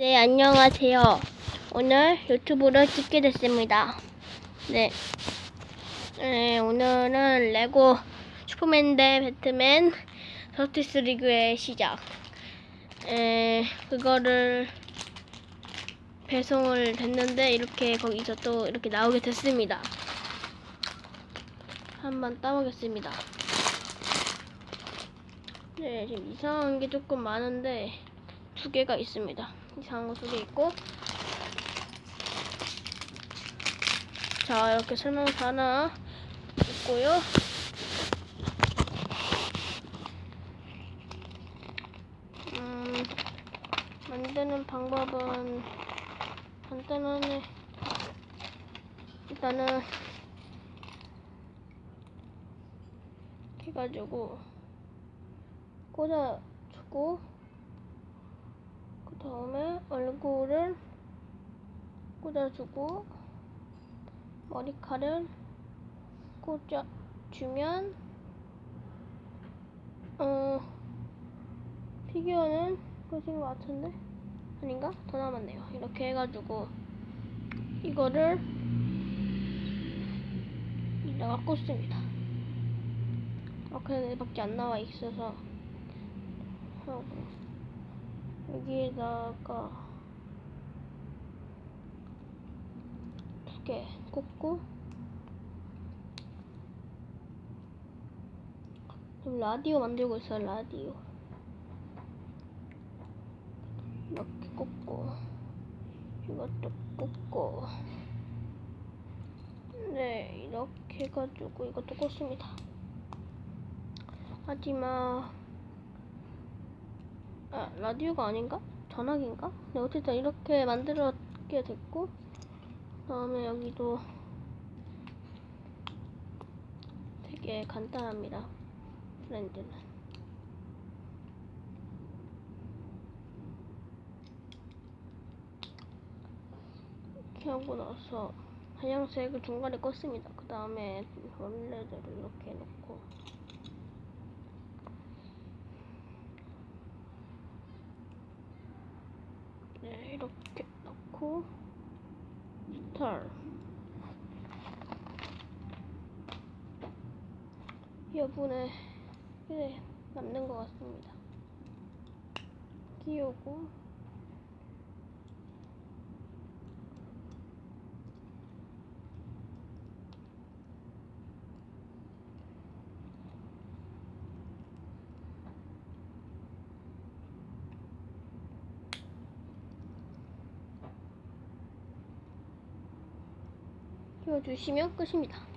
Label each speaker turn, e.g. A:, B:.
A: 네, 안녕하세요. 오늘 유튜브를 찍게 됐습니다. 네. 네, 오늘은 레고 슈퍼맨 대 배트맨 저스티스 리그의 시작. 에, 그거를 배송을 됐는데 이렇게 거기서 또 이렇게 나오게 됐습니다. 한번 따보겠습니다. 네, 지금 이상한 게 조금 많은데 두 개가 있습니다. 이상한 거 두 개 있고 자 이렇게 설명서 하나 있고요. 음, 만드는 방법은 간단하네. 일단은 해가지고 꽂아주고 그 다음에 얼굴을 꽂아주고 머리카락을 꽂아주면 어 피규어는 끝인 것 같은데? 아닌가? 더 남았네요. 이렇게 해가지고 이거를 여기다가 꽂습니다. 이렇게 밖에 안 나와 있어서. 하고 여기에다가. 두 개 꽂고. 지금 라디오 만들고 있어요 라디오. 이렇게 꽂고. 이것도 꽂고. 네 이렇게 해가지고 이것도 꽂습니다. 하지만 아 라디오가 아닌가? 전화기인가? 네 어쨌든 이렇게 만들었게 됐고 그다음에 여기도 되게 간단합니다 브랜드는 이렇게 하고 나서 하얀색을 중간에 껐습니다 그 다음에 원래대로 이렇게 놓고 네, 이렇게 넣고 스타일 여분의 그래 남는 것 같습니다. 끼우고 끼워주시면 끝입니다.